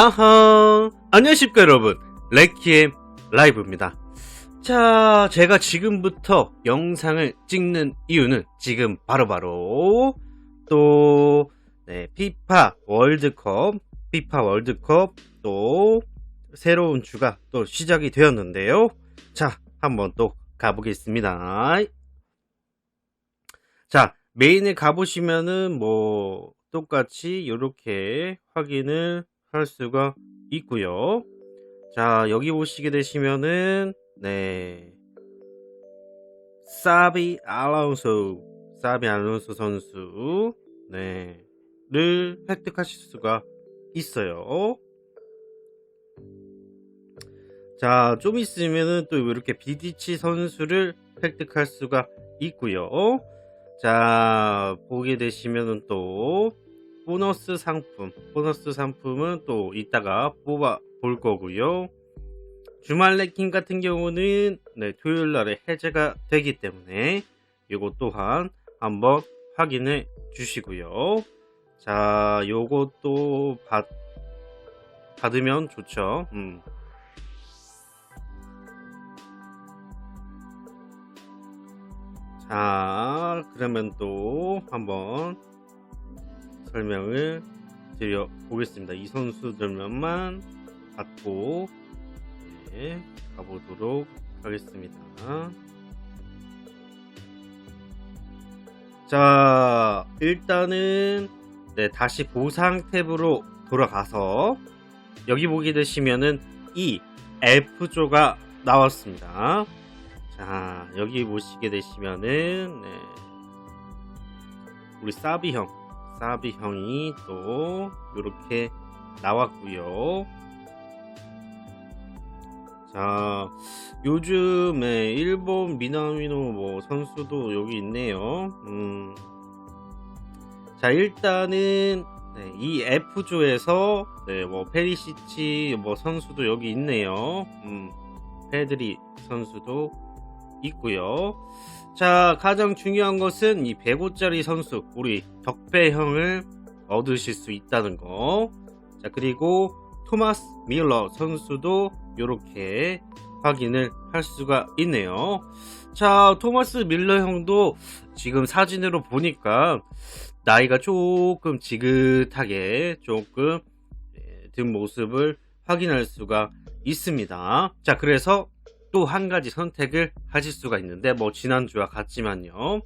야하 안녕하십니까 여러분. 레키의 라이브입니다. 자 제가 지금부터 영상을 찍는 이유는 지금 바로 바로 또 네, 피파 월드컵 피파 월드컵 또 새로운 주가 또 시작이 되었는데요. 자 한번 또 가보겠습니다. 자 메인에 가보시면은 뭐 똑같이 이렇게 확인을 할 수가 있고요. 자, 여기 보시게 되시면은 네. 사비 알론소, 사비 알론소 선수 네. 를 획득하실 수가 있어요. 자, 좀 있으면은 또 이렇게 비디치 선수를 획득할 수가 있고요. 자, 보게 되시면은 또 보너스 상품, 보너스 상품은 또 이따가 뽑아 볼 거고요. 주말 레킹 같은 경우는 네, 토요일 날에 해제가 되기 때문에 이거 또한 한번 확인해 주시고요. 자, 요것도 받, 받으면 좋죠. 음. 자, 그러면 또 한번 설명을 드려 보겠습니다. 이 선수들만 받고 네, 가보도록 하겠습니다. 자, 일단은 네, 다시 보상 탭으로 돌아가서 여기 보게 되시면은 이 F조가 나왔습니다. 자, 여기 보시게 되시면은 네, 우리 사비 형 사비 형이 또 이렇게 나왔고요. 자, 요즘에 일본 미나미노 뭐 선수도 여기 있네요. 음. 자, 일단은 네, 이 F조에서 네, 뭐 페리시치 뭐 선수도 여기 있네요. 음. 페드리 선수도 있고요. 자, 가장 중요한 것은 이 105짜리 선수, 우리 덕배형을 얻으실 수 있다는 거. 자, 그리고 토마스 밀러 선수도 이렇게 확인을 할 수가 있네요. 자, 토마스 밀러 형도 지금 사진으로 보니까 나이가 조금 지긋하게 조금 네, 든 모습을 확인할 수가 있습니다. 자, 그래서 또 한 가지 선택을 하실 수가 있는데, 뭐, 지난주와 같지만요.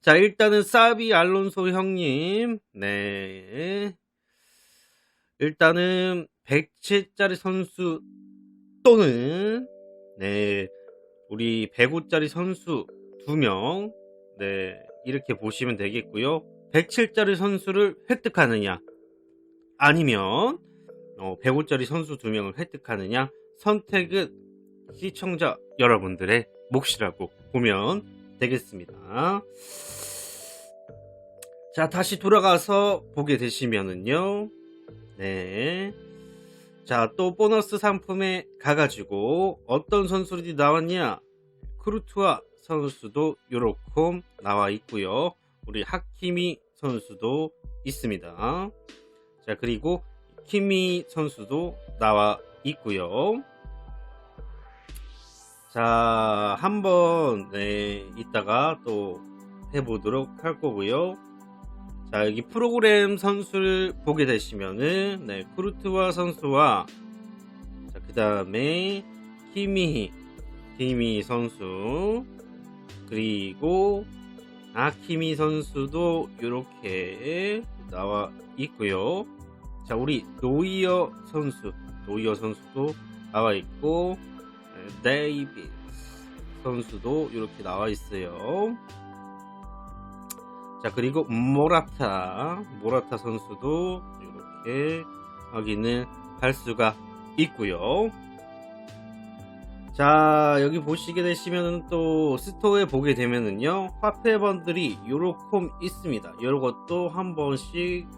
자, 일단은 사비 알론소 형님, 네. 일단은 107짜리 선수 또는, 네, 우리 105짜리 선수 2명, 네, 이렇게 보시면 되겠고요. 107짜리 선수를 획득하느냐, 아니면, 어, 105짜리 선수 2명을 획득하느냐, 선택은 시청자 여러분들의 몫이라고 보면 되겠습니다. 자, 다시 돌아가서 보게 되시면은요. 네. 자, 또 보너스 상품에 가가지고 어떤 선수들이 나왔냐? 크루트와 선수도 요렇게 나와 있고요. 우리 하키미 선수도 있습니다. 자, 그리고 키미 선수도 나와 있고요. 자, 한번 네, 이따가 또 해보도록 할 거고요. 자, 여기 프로그램 선수를 보게 되시면은 네, 크루트와 선수와 자, 그다음에 키미 키미 선수 그리고 아키미 선수도 이렇게 나와 있고요. 자, 우리 노이어 선수, 노이어 선수도 나와 있고 데이비스 선수도 이렇게 나와 있어요. 자 그리고 모라타 모라타 선수도 이렇게 확인을 할 수가 있고요. 자 여기 보시게 되시면 또 스토어에 보게 되면은요 화폐 번들이 요렇게 있습니다. 요런 것도 한 번씩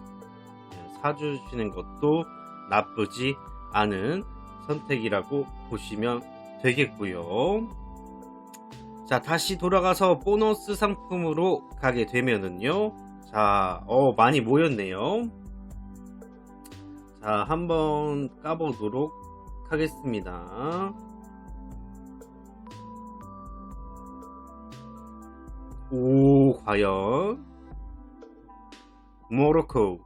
사주시는 것도 나쁘지 않은 선택이라고 보시면 되겠고요. 자, 다시 돌아가서 보너스 상품으로 가게 되면은요. 자, 어, 많이 모였네요. 자, 한번 까보도록 하겠습니다. 오, 과연 모로코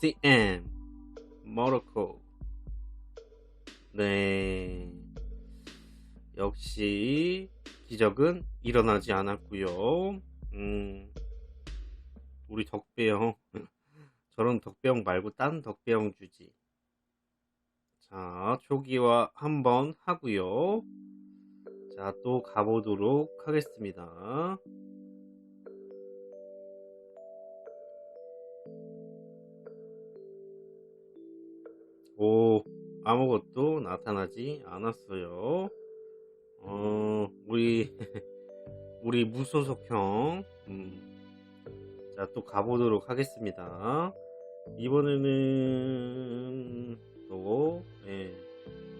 CM 모로코 네 역시 기적은 일어나지 않았고요. 음 우리 덕배형 저런 덕배형 말고 딴 덕배형 주지. 자 초기화 한번 하고요. 자 또 가보도록 하겠습니다. 오, 아무것도 나타나지 않았어요. 어, 우리, 우리 무소속형, 음, 자, 또 가보도록 하겠습니다. 이번에는 또, 예,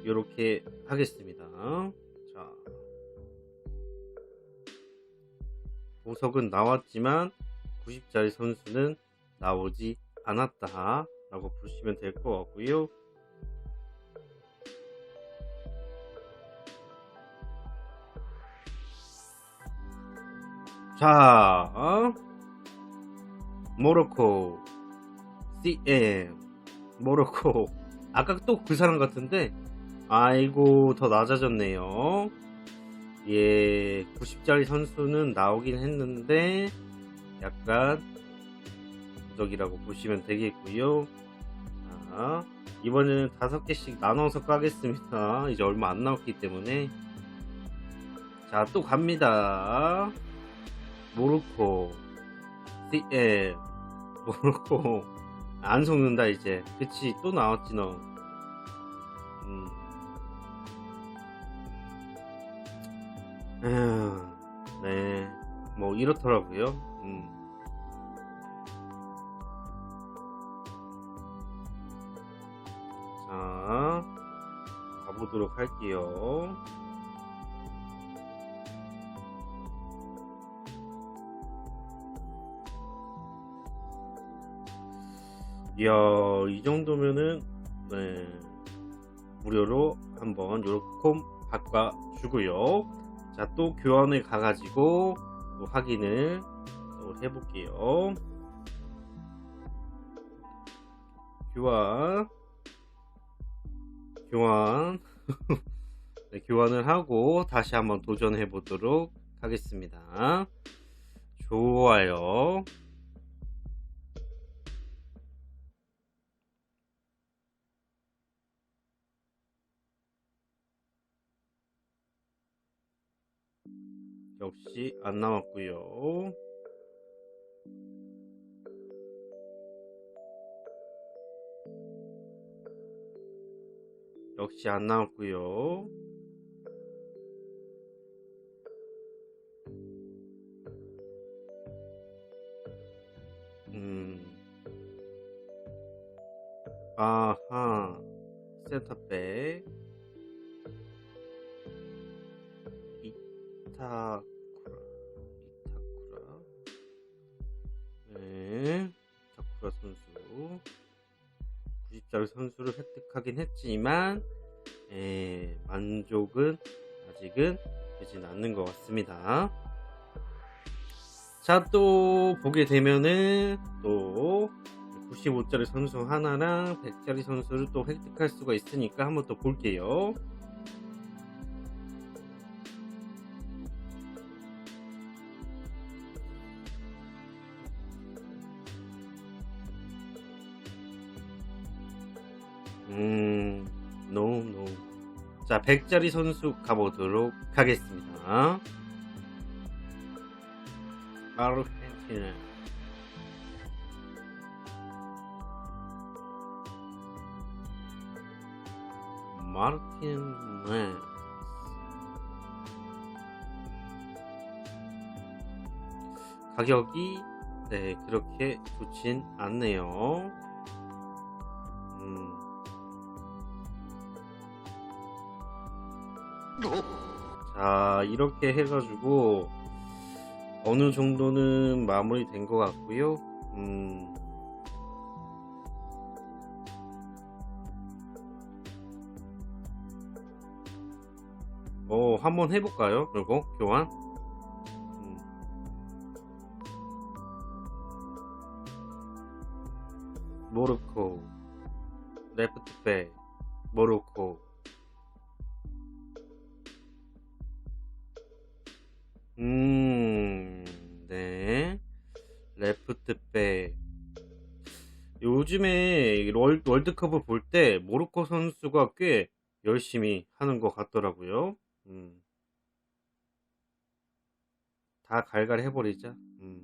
요렇게 하겠습니다. 자, 보석은 나왔지만 90짜리 선수는 나오지 않았다. 라고 보시면 될 것 같고요. 자, 어? 모로코, CM, 모로코. 아까 또 그 사람 같은데, 아이고, 더 낮아졌네요. 예, 90짜리 선수는 나오긴 했는데, 약간, 부적이라고 보시면 되겠고요. 자, 이번에는 다섯 개씩 나눠서 까겠습니다. 이제 얼마 안 남았기 때문에. 자, 또 갑니다. 모로코 CL 모로코 안 속는다 이제 그치 또 나왔지 너 음. 에휴, 네, 뭐 이렇더라고요. 음. 자, 가보도록 할게요. 이야, 이 정도면은, 네, 무료로 한번 요렇게 바꿔 주고요. 자, 또 교환을 가 가지고 또 확인을 또 해볼게요. 교환, 교환, 네, 교환을 하고 다시 한번 도전해 보도록 하겠습니다. 좋아요. 역시 안 남았고요. 역시 안 남았고요. 음. 아하. 센터백. 이타 90짜리 선수를 획득하긴 했지만, 에, 만족은 아직은 되진 않는 것 같습니다. 자, 또 보게 되면은 또 95짜리 선수 하나랑 100짜리 선수를 또 획득할 수가 있으니까 한번 또 볼게요. 100짜리 선수 가보도록 하겠습니다. 아르헨티나. 마르틴 네. 가격이 네 그렇게 좋진 않네요. 이렇게 해가지고 어느 정도는 마무리된 것 같고요. 음 어, 한번 해볼까요? 그리고 교환. 음. 모로코, 레프트 백, 모로코. 요즘에 월, 월드컵을 볼 때 모로코 선수가 꽤 열심히 하는 것 같더라고요. 음. 다 갈갈 해버리자. 음.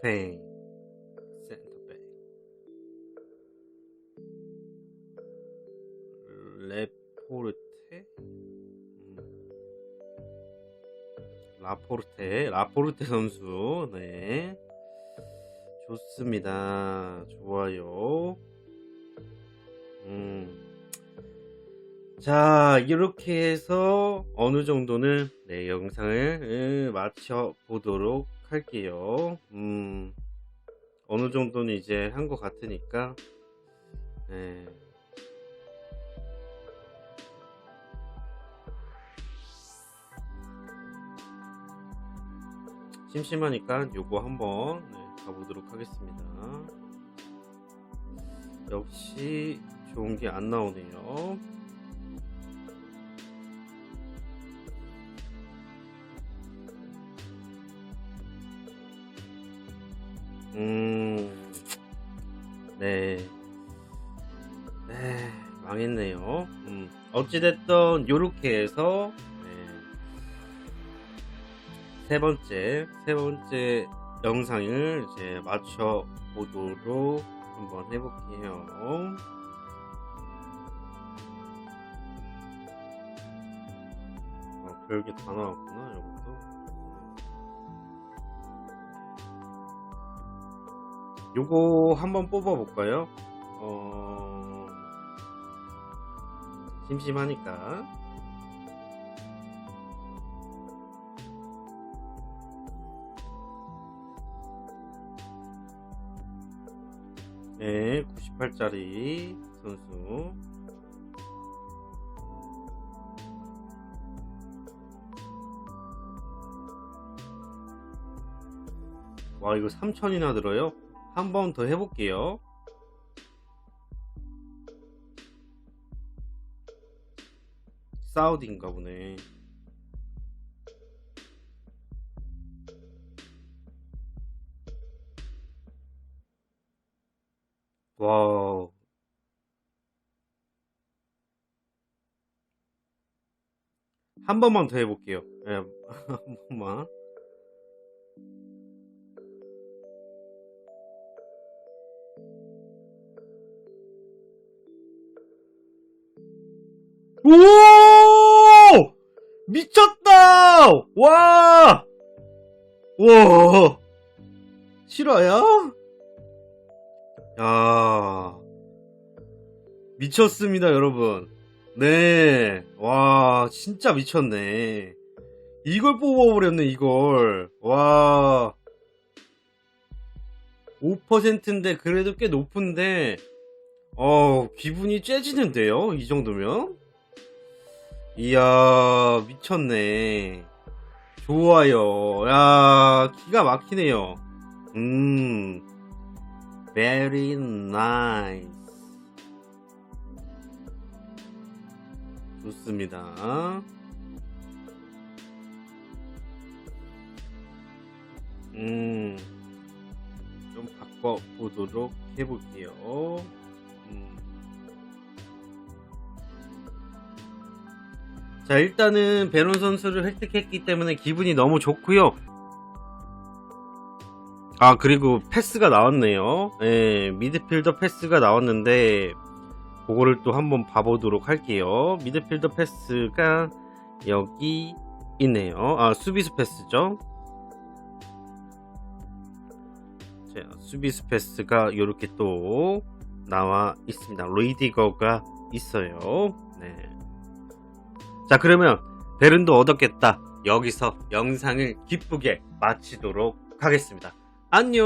스페인 레포르테 라포르테 라포르테 선수 네 좋습니다 좋아요 음. 자 이렇게 해서 어느 정도는 네 영상을 마쳐 보도록 할게요 음. 어느 정도는 이제 한 것 같으니까 네. 심심하니까 요거 한번 네, 가보도록 하겠습니다. 역시 좋은 게 안 나오네요. 음, 네. 네, 망했네요. 음, 어찌됐든 요렇게 해서 네, 세 번째, 세 번째 영상을 이제 맞춰 보도록 한번 해볼게요. 아, 별게 다 나왔구나, 이것도. 요거 한번 뽑아볼까요? 어, 심심하니까. 네, 98짜리 선수. 와, 이거 3천이나 들어요? 한 번 더 해볼게요. 사우디인가 보네. 와우. 한 번만 더 해볼게요. 예, 한 번만. 오! 미쳤다! 와! 와! 실화야? 야. 미쳤습니다, 여러분. 네. 와, 진짜 미쳤네. 이걸 뽑아버렸네, 이걸. 와. 5%인데, 그래도 꽤 높은데, 어, 기분이 째지는데요? 이 정도면? 이야, 미쳤네. 좋아요. 야, 기가 막히네요. 음, very nice. 좋습니다. 음, 좀 바꿔보도록 해볼게요. 음. 자, 일단은 베론 선수를 획득했기 때문에 기분이 너무 좋고요. 아, 그리고 패스가 나왔네요. 예, 미드필더 패스가 나왔는데, 그거를 또 한번 봐보도록 할게요. 미드필더 패스가 여기 있네요. 아, 수비수 패스죠. 자, 수비수 패스가 이렇게 또 나와 있습니다. 레이디거가 있어요. 네. 자, 그러면 베른도 얻었겠다. 여기서 영상을 기쁘게 마치도록 하겠습니다. 안녕.